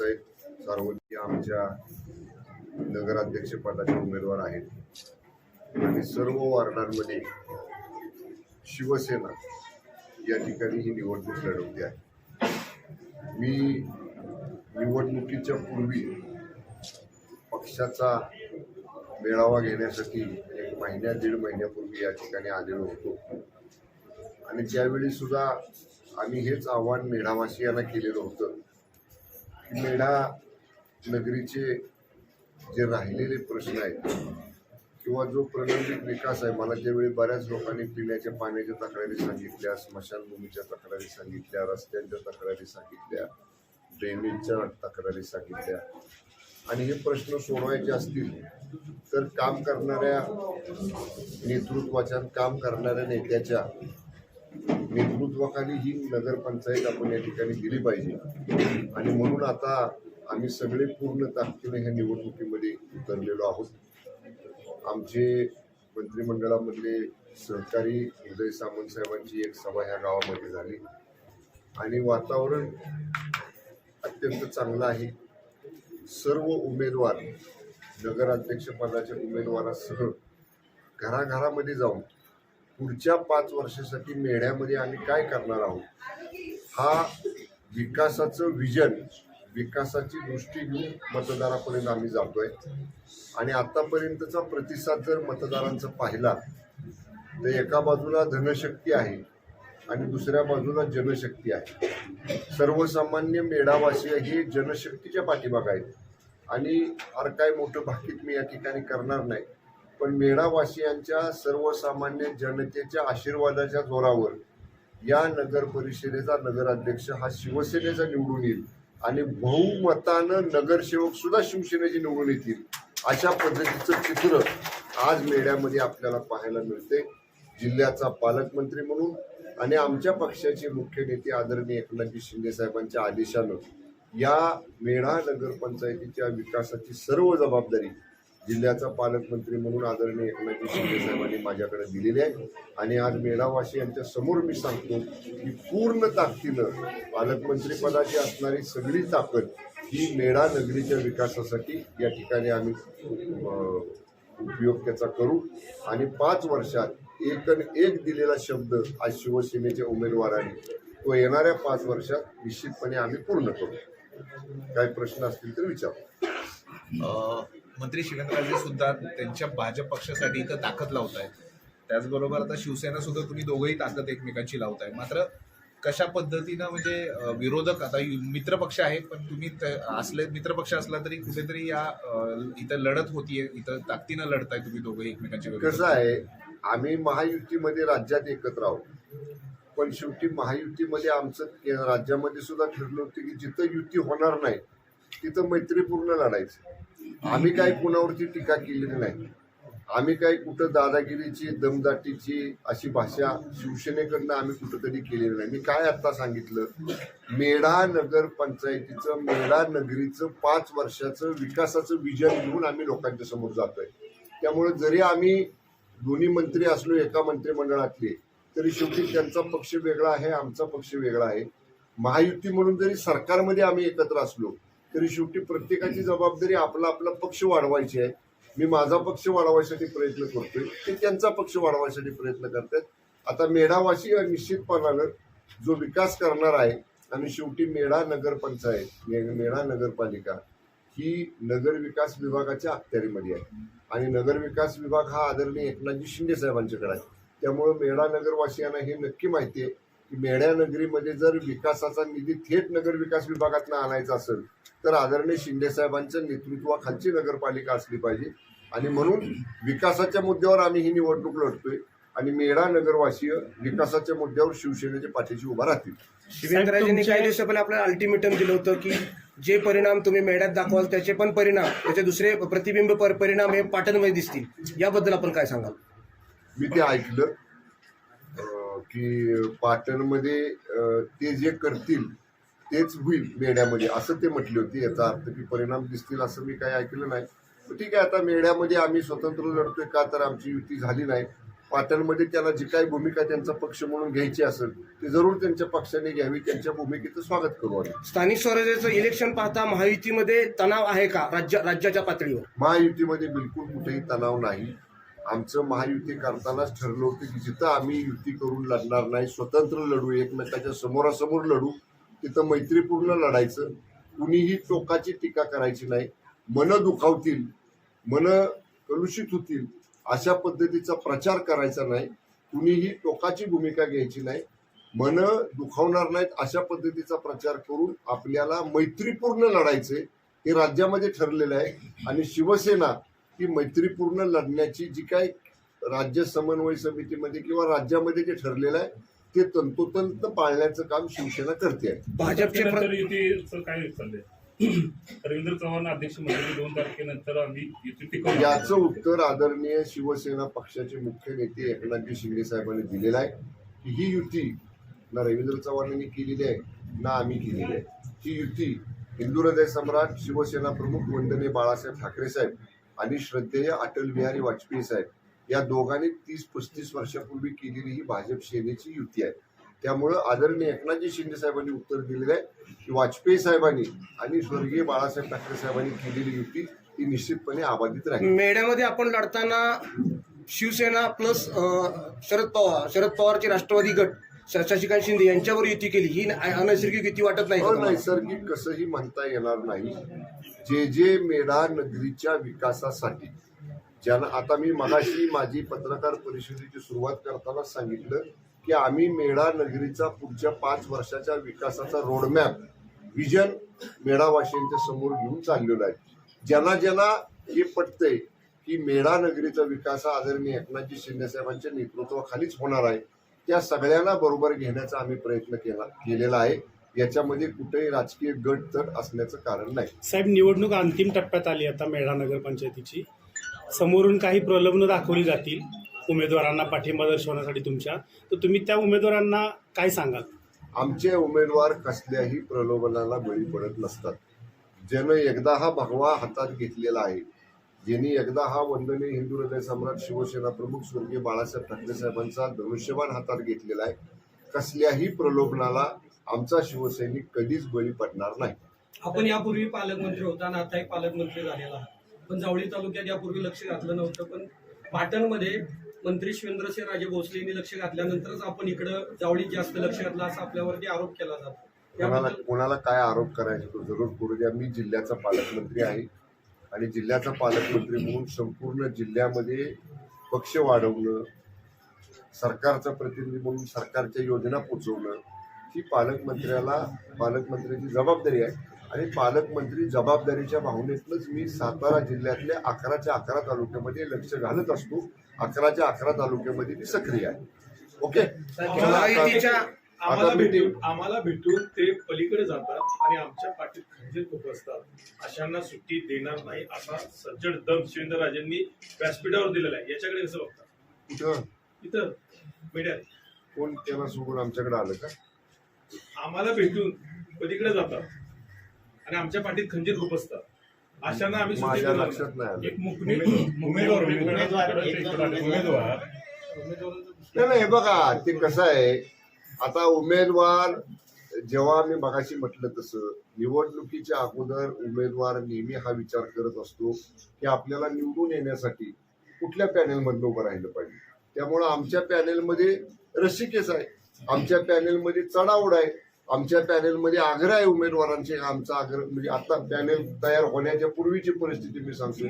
नगरपंचायत सार्वजनिक आमच्या नगराध्यक्षपदाचे उमेदवार आहेत. आणि सर्व वार्डांमध्ये शिवसेना या ठिकाणी ही निवडणूक लढवते आहे. मी निवडणुकीच्या पूर्वी पक्षाचा मेळावा घेण्यासाठी एक महिन्या दीड महिन्यापूर्वी या ठिकाणी आलेलो होतो. आणि त्यावेळी सुद्धा आम्ही हेच आव्हान मेढावासियांना केलेलं होतं. मेढा नगरीचे जे राहिलेले प्रश्न आहेत किंवा जो प्रलंबित विकास आहे मला ज्यावेळी बऱ्याच लोकांनी पिण्याच्या पाण्याच्या तक्रारी सांगितल्या स्मशानभूमीच्या तक्रारी सांगितल्या रस्त्यांच्या तक्रारी सांगितल्या ड्रेनेजच्या तक्रारी सांगितल्या आणि हे प्रश्न सोडवायचे असतील तर काम करणाऱ्या नेतृत्वाच्या काम करणाऱ्या नेत्याच्या नेतृत्वाखाली ही नगरपंचायत आपण या ठिकाणी दिली पाहिजे. आणि म्हणून आता आम्ही सगळे पूर्ण ताकदीने ह्या निवडणुकीमध्ये उतरलेलो आहोत. आमचे मंत्रिमंडळामधले सहकारी उदय सामंत साहेबांची एक सभा ह्या गावामध्ये झाली. आणि वातावरण अत्यंत चांगलं आहे. सर्व उमेदवार नगराध्यक्षपदाच्या उमेदवारासह घराघरामध्ये जाऊन पुढच्या पाच वर्षासाठी मेढ्यामध्ये आम्ही काय करणार आहोत? हा विकासाचं विजन विकासाची दृष्टी घेऊन मतदारापर्यंत आम्ही जातोय. आणि आतापर्यंतचा प्रतिसाद जर मतदारांचा पाहिला तर एका बाजूला धनशक्ती आहे आणि दुसऱ्या बाजूला जनशक्ती आहे. सर्वसामान्य मेढावासी हे जनशक्तीच्या पाठीमाग आहेत. आणि फार काय मोठं भाकीत मी या ठिकाणी करणार नाही. पण मेढावासियांच्या सर्वसामान्य जनतेच्या आशीर्वादाच्या जोरावर या नगर परिषदेचा नगराध्यक्ष हा शिवसेनेचा निवडून येईल आणि बहुमतानं नगरसेवक सुद्धा शिवसेनेचे निवडून येतील अशा पद्धतीचं चित्र आज मेढ्यामध्ये आपल्याला पाहायला मिळते जिल्ह्याचा पालकमंत्री म्हणून आणि आमच्या पक्षाचे मुख्य नेते आदरणीय एकनाथजी शिंदे साहेबांच्या आदेशानं या मेढा नगरपंचायतीच्या विकासाची सर्व जबाबदारी जिल्ह्याचा पालकमंत्री म्हणून आदरणीय एकनाथजी शिंदे साहेबांनी माझ्याकडे दिलेली आहे. आणि आज मेळावाशी यांच्या समोर मी सांगतो की पूर्ण ताकदीनं पालकमंत्री पदाची असणारी सगळी ताकद ही मेळा नगरीच्या विकासासाठी या ठिकाणी आम्ही उपयोग त्याचा करू. आणि पाच वर्षात एक एक दिलेला शब्द आज शिवसेनेच्या उमेदवाराने तो येणाऱ्या पाच वर्षात निश्चितपणे आम्ही पूर्ण करू. काही प्रश्न असतील तर विचारू. मंत्री शिवेंद्रराजे सुद्धा त्यांच्या भाजप पक्षासाठी इथं ताकद लावत आहेत त्याचबरोबर आता शिवसेना सुद्धा तुम्ही दोघंही ताकद एकमेकांची लावताय. मात्र कशा पद्धतीनं म्हणजे विरोधक आता मित्रपक्ष आहे पण तुम्ही त- असले मित्रपक्ष असला तरी कुठेतरी या इथं लढत होतीये इथं ताकदीनं लढताय तुम्ही दोघंही एकमेकांच्या कसं आहे आम्ही महायुतीमध्ये राज्यात एकत्र आहोत. पण शेवटी महायुतीमध्ये आमचं राज्यामध्ये सुद्धा ठरलं होतं की जिथं युती होणार नाही तिथं मैत्रीपूर्ण लढायचं. आम्ही काही कुणावरती टीका केलेली नाही. आम्ही काही कुठं दादागिरीची दमदाटीची अशी भाषा शिवसेनेकडनं आम्ही कुठंतरी केलेली नाही. मी काय आता सांगितलं? मेढा नगर पंचायतीचं मेढा नगरीचं पाच वर्षाचं विकासाचं विजन घेऊन आम्ही लोकांच्या समोर जातोय. त्यामुळे जरी आम्ही दोन्ही मंत्री असलो एका मंत्रिमंडळातले तरी शेवटी त्यांचा पक्ष वेगळा आहे आमचा पक्ष वेगळा आहे. महायुती म्हणून जरी सरकारमध्ये आम्ही एकत्र असलो तरी शेवटी प्रत्येकाची जबाबदारी आपला आपला पक्ष वाढवायची आहे. मी माझा पक्ष वाढवायसाठी प्रयत्न करतोय. ते त्यांचा पक्ष वाढवायसाठी प्रयत्न करतात. आता मेढावाशी निश्चितपणानं जो विकास करणार आहे आणि शेवटी मेढा नगरपंचायत मे- मेढा नगरपालिका ही नगर विकास विभागाच्या अखत्यारीमध्ये आहे. आणि नगर विकास विभाग हा आदरणीय एकनाथजी शिंदे साहेबांच्याकडे आहे. त्यामुळं मेढा नगरवासियांना हे नक्की माहिती आहे. मेढ्या नगरीमध्ये जर विकासाचा निधी थेट नगर विकास विभागातनं आणायचा असेल तर आदरणीय शिंदे साहेबांच्या नेतृत्वाखालची नगरपालिका असली पाहिजे. आणि म्हणून विकासाच्या मुद्द्यावर आम्ही ही निवडणूक लढतोय आणि मेढा नगरवासीय विकासाच्या मुद्द्यावर शिवसेनेच्या पाठीशी उभा राहतील. शिवेंद्रराजेंनी काही दिवसापहिले आपल्याला अल्टिमेटम दिलं होतं की जे परिणाम तुम्ही मेढ्यात दाखवाल त्याचे पण परिणाम त्याचे दुसरे प्रतिबिंब पर- परिणाम हे पाटणमध्ये दिसतील. याबद्दल आपण काय सांगाल? मी ते ऐकलं. की पाटणमध्ये ते जे करतील तेच होईल मेढ्यामध्ये. असं ते म्हटले होते. याचा अर्थ की परिणाम दिसतील असं मी काही ऐकलं नाही. ठीक आहे आता मेढ्यामध्ये आम्ही स्वतंत्र लढतोय का तर आमची युती झाली नाही. पाटणमध्ये त्याला जी काही भूमिका त्यांचा पक्ष म्हणून घ्यायची असेल ती जरूर त्यांच्या पक्षाने घ्यावी. त्यांच्या भूमिकेचं स्वागत करू आम्ही. स्थानिक स्वराज्याचं इलेक्शन पाहता महायुतीमध्ये तणाव आहे का? राज्य राज्याच्या पातळीवर? महायुतीमध्ये बिलकुल कुठेही तणाव नाही. आमचं महायुती करतानाच ठरलं होतं की जिथं आम्ही युती करून लढणार नाही स्वतंत्र लढू एकमेकाच्या समोरासमोर लढू तिथं मैत्रीपूर्ण लढायचं. कुणीही टोकाची टीका करायची नाही. मन दुखावतील मन कलुषित होतील अशा पद्धतीचा प्रचार करायचा नाही. कुणीही टोकाची भूमिका घ्यायची नाही. मन दुखावणार नाहीत अशा पद्धतीचा प्रचार करून आपल्याला मैत्रीपूर्ण लढायचे हे राज्यामध्ये ठरलेलं आहे. आणि शिवसेना ही मैत्रीपूर्ण लढण्याची जी काय राज्य समन्वय समितीमध्ये किंवा राज्यामध्ये जे ठरलेलं आहे ते तंतोतंत पाळण्याचं काम शिवसेना करते. आहे भाजपचे काय चाललंय? रवींद्र चव्हाण अध्यक्ष म्हणजे दोन तारखेनंतर आम्ही याचं उत्तर आदरणीय शिवसेना पक्षाचे मुख्य नेते एकनाथजी शिंदे साहेबांनी दिलेलं आहे. की ही युती ना रवींद्र चव्हाणांनी केलेली आहे ना आम्ही केलेली आहे. ही युती हिंदू हृदय सम्राट शिवसेना प्रमुख वंदनीय बाळासाहेब ठाकरे साहेब आणि श्रद्धेय अटल बिहारी वाजपेयी साहेब या दोघांनी तीस पस्तीस वर्षापूर्वी केलेली ही भाजप सेनेची युती आहे. त्यामुळं आदरणीय एकनाथजी शिंदे साहेबांनी उत्तर दिलेलं आहे की वाजपेयी साहेबांनी आणि स्वर्गीय बाळासाहेब ठाकरे साहेबांनी केलेली युती ही निश्चितपणे अबाधित राहील. मेढ्यामध्ये आपण लढताना शिवसेना प्लस शरद पवार शरद पवारचे राष्ट्रवादी गट शशिकांत शिंदे यांच्यावर युती केली. ही अनैसर्गिक युती वाटत नाही हो? नैसर्गिक कसंही म्हणता येणार नाही. जे जे मेढा नगरीच्या विकासासाठी ज्यांना आता मी मगाशी माझी पत्रकार परिषदेची सुरुवात करताना सांगितलं की आम्ही मेढा नगरीचा पुढच्या पाच वर्षाच्या विकासाचा रोडमॅप विजन मेढावासियांच्या समोर घेऊन चाललेलो आहे. ज्यांना ज्यांना हे पटतंय की मेढा नगरीचा विकास हा आदरणीय एकनाथजी शिंदे साहेबांच्या नेतृत्वाखालीच होणार आहे. त्या सगळ्यांना बरोबर घेण्याचा आम्ही प्रयत्न केला केलेला आहे. याच्यामध्ये कुठेही राजकीय गट तर असण्याचं कारण नाही. साहेब निवडणूक अंतिम टप्प्यात आली आता मेढा नगरपंचायतीची समोरून काही प्रलोभनं दाखवली जातील उमेदवारांना पाठिंबा दर्शवण्यासाठी तुमच्या. तर तुम्ही त्या उमेदवारांना काय सांगाल? आमचे उमेदवार कसल्याही प्रलोभनाला बळी पडत नसतात. ज्यानं एकदा हा भगवा हातात घेतलेला आहे ज्यांनी एकदा हा वंदनीय हिंदू हृदय सम्राट शिवसेना प्रमुख स्वर्गीय बाळासाहेब ठाकरे साहेबांचा धनुष्यबाण हातात घेतलेला आहे. कसल्याही प्रलोभनाला आमचा शिवसैनिक कधीच बळी पडणार नाही. आपण यापूर्वी पालकमंत्री होता आणि आताही पालकमंत्री झालेला. पण जावळी तालुक्यात यापूर्वी लक्ष घातलं नव्हतं पण पाटणमध्ये मंत्री शिवेंद्रसिंह राजे भोसले यांनी लक्ष घातल्यानंतरच आपण इकडं जावळीत जास्त लक्ष घातलं असा आपल्यावरती आरोप केला जातो. कोणाला काय आरोप करायचे तो जरूर करू द्या. मी जिल्ह्याचा पालकमंत्री आहे. आणि जिल्ह्याचा पालकमंत्री म्हणून संपूर्ण जिल्ह्यामध्ये पक्ष वाढवणं सरकारचा प्रतिनिधी म्हणून सरकारच्या योजना पोचवणं ही पालकमंत्र्याला पालकमंत्र्याची जबाबदारी आहे. आणि पालकमंत्री जबाबदारीच्या भावनेतूनच मी सातारा जिल्ह्यातल्या अकराच्या अकरा तालुक्यामध्ये लक्ष घालत असतो. अकराच्या अकरा तालुक्यामध्ये मी सक्रिय आहे. ओके? आम्हाला भेटून आम्हाला भेटून ते पलीकडे जातात आणि आमच्या पाठीत खंजीर खुपसतात अशांना सुट्टी देणार नाही असा सज्जड दम शिवेंद्रराजेंनी व्यासपीठावर दिलेला आहे. याच्याकडे कसं बघता? कुठं इथं? मीडियात? कोण त्याला सोडून आमच्याकडे आलं का? आम्हाला भेटून पलीकडे जातात आणि आमच्या पाठीत खंजीर खुपसतात अशांना आम्ही सुट्टी माझ्या लक्षात नाही आलं. एक मुकणी उमेदवार उमेदवार उमेदवार नाही नाही हे बघा ते कसं आहे? आता उमेदवार जेव्हा मी मगाशी म्हटलं तसं निवडणुकीच्या अगोदर उमेदवार नेहमी हा विचार करत असतो की आपल्याला निवडून येण्यासाठी कुठल्या पॅनेलमधनं उभं राहिलं पाहिजे? त्यामुळं आमच्या पॅनेलमध्ये रसिकेच आहे. आमच्या पॅनेलमध्ये चढावड आहे. आमच्या पॅनेलमध्ये आग्रह आहे उमेदवारांचे आमचा आग्रह म्हणजे आता पॅनेल तयार होण्याच्या पूर्वीची परिस्थिती मी सांगतो.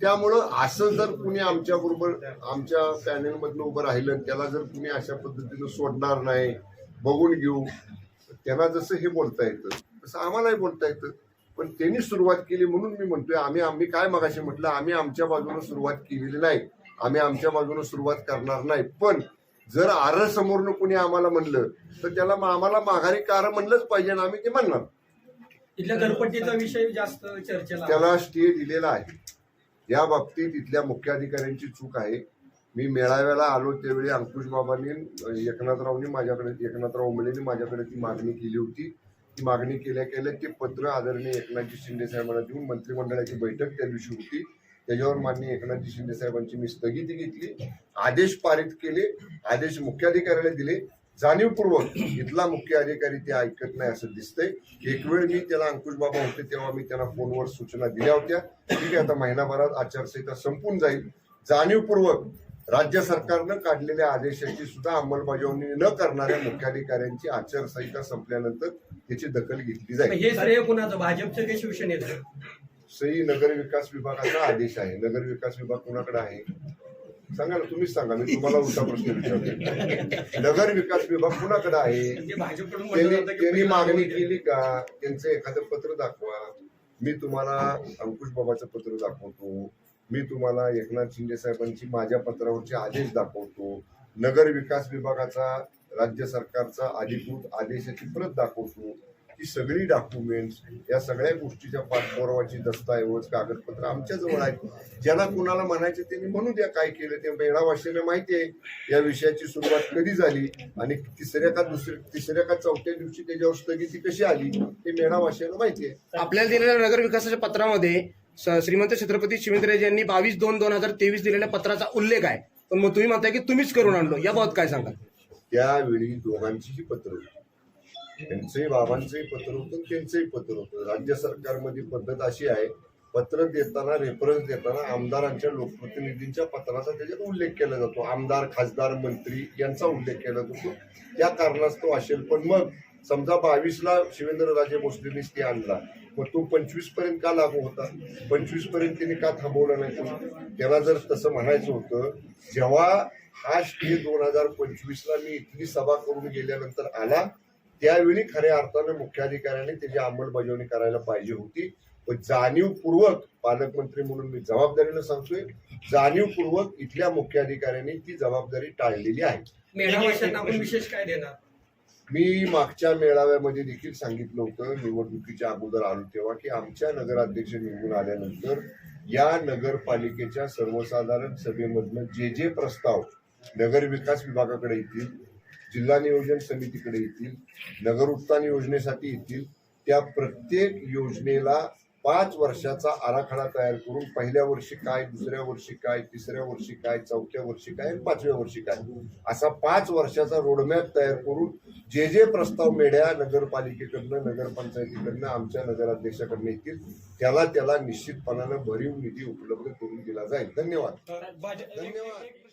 त्यामुळं असं जर कुणी आमच्या बरोबर आमच्या पॅनेलमधनं उभं राहिलं त्याला जर कुणी अशा पद्धतीनं सोडणार नाही बघून घेऊ. त्यांना जसं हे बोलता येतं तसं आम्हालाही बोलता येतं. पण त्यांनी सुरुवात केली म्हणून मी म्हणतोय आम्ही आम्ही काय मगाशी म्हटलं आम्ही आमच्या बाजूने सुरुवात केलेली नाही. आम्ही आमच्या बाजूने सुरुवात करणार नाही. पण जर आर समोरनं कुणी आम्हाला म्हणलं तर त्याला आम्हाला माघारी कार म्हणलंच पाहिजे आणि आम्ही ते म्हणणार. इथल्या घरपट्टीचा विषय जास्त चर्चेला आला. त्याला स्टे दिलेला आहे. या बाबतीत इथल्या मुख्याधिकाऱ्यांची चूक आहे. मी मेळाव्याला आलो त्यावेळी अंकुशबाबांनी एकनाथरावनी माझ्याकडे एकनाथराव उमलेनी माझ्याकडे ती मागणी केली होती. ती मागणी केल्या केल्या ते पत्र आदरणीय एकनाथजी शिंदे साहेबांना देऊन मंत्रिमंडळाची बैठक त्या दिवशी होती. त्याच्यावर माननीय एकनाथजी शिंदे साहेबांची मी स्थगिती घेतली. आदेश पारित केले आदेश मुख्याधिकाऱ्याला दिले. जाणीवपूर्वक इथला मुख्य अधिकारी ते ऐकत नाही असं दिसतंय. एक वेळ मी त्याला अंकुश बाबा होते तेव्हा मी त्यांना फोनवर सूचना दिल्या होत्या. ठीक आहे आता महिनाभरात आचारसंहिता संपून जाईल. जाणीवपूर्वक राज्य सरकारनं काढलेल्या आदेशाची सुद्धा अंमलबजावणी न करणाऱ्या मुख्याधिकाऱ्यांची आचारसंहिता संपल्यानंतर त्याची दखल घेतली जाईल. हे श्रेय कुणाचं? भाजपचं की शिवसेनेचं? सही नगर विकास विभागाचा आदेश आहे. नगर विकास विभाग कोणाकडे आहे? सांगा ना तुम्हीच सांगा. मी तुम्हाला उलटा प्रश्न विचारतो नगर विकास विभाग कुणाकडे आहे? म्हटलं त्यांनी मागणी केली का? त्यांचं एखादं पत्र दाखवा. मी तुम्हाला अंकुश बाबाचं पत्र दाखवतो. मी तुम्हाला एकनाथ शिंदे साहेबांची माझ्या पत्रावरचे आदेश दाखवतो. नगर विकास विभागाचा राज्य सरकारचा अधिकृत आदेशाची प्रत दाखवतो. ही सगळी डॉक्युमेंट्स या सगळ्या गोष्टीच्या पाठपुरावाची दस्तऐवज कागदपत्र आमच्याजवळ आहेत. ज्यांना कुणाला म्हणायचे त्यांनी म्हणू द्या काय केलं ते. मेळावाशीने माहिती आहे या विषयाची सुरुवात कधी झाली आणि तिसऱ्या का दुसऱ्या तिसऱ्या का चौथ्या दिवशी त्याच्यावर स्थगिती कशी आली ते मेळावाशीला माहिती आहे. आपल्याला दिलेल्या नगर विकासाच्या पत्रामध्ये श्रीमंत छत्रपती शिवेंद्रराजे यांनी बावीस दोन दोन हजार तेवीस दिलेल्या पत्राचा उल्लेख आहे. पण मग तुम्ही म्हणताय की तुम्हीच करून आणलो. याबाबत काय सांगाल? त्यावेळी दोघांचीही पत्र होती त्यांचंही बाबांचंही पत्र होतं त्यांचंही पत्र होतं. राज्य सरकारमध्ये पद्धत अशी आहे पत्र देताना रेफरन्स देताना आमदारांच्या लोकप्रतिनिधींच्या पत्राचा त्याच्यात उल्लेख केला जातो. आमदार खासदार मंत्री यांचा उल्लेख केला जातो. त्या कारणास्तव असेल. पण मग समजा बावीसला शिवेंद्रराजे भोसलेनीच ते आणला. मग तो पंचवीसपर्यंत का लागू होता? पंचवीसपर्यंत त्यांनी का थांबवला नाही? त्याला जर तसं म्हणायचं होतं जेव्हा हा स्टे दोन हजार पंचवीसला मी इथली सभा करून गेल्यानंतर आला त्यावेळी खऱ्या अर्थानं मुख्याधिकाऱ्याने त्याची अंमलबजावणी करायला पाहिजे होती. पण जाणीवपूर्वक पालकमंत्री म्हणून मी जबाबदारीनं सांगतोय जाणीवपूर्वक इथल्या मुख्याधिकाऱ्यांनी ती जबाबदारी टाळलेली आहे. विशेष काय देणार? मी मागच्या मेळाव्यामध्ये देखील सांगितलं होतं निवडणुकीच्या अगोदर आलो तेव्हा की आमच्या नगराध्यक्ष निवडून आल्यानंतर या नगरपालिकेच्या सर्वसाधारण सभेमधनं जे जे प्रस्ताव नगर विकास विभागाकडे येतील जिल्हा नियोजन समितीकडे येतील नगर उत्थान योजनेसाठी येतील त्या प्रत्येक योजनेला पाच वर्षाचा आराखडा तयार करून पहिल्या वर्षी काय दुसऱ्या वर्षी काय तिसऱ्या वर्षी काय चौथ्या वर्षी काय पाचव्या वर्षी काय? असा पाच वर्षाचा रोडमॅप तयार करून जे जे प्रस्ताव मेढ्या नगरपालिकेकडनं नगरपंचायतीकडनं आमच्या नगराध्यक्षाकडनं येतील त्याला त्याला निश्चितपणानं भरीव निधी उपलब्ध करून दिला जाईल. धन्यवाद. धन्यवाद.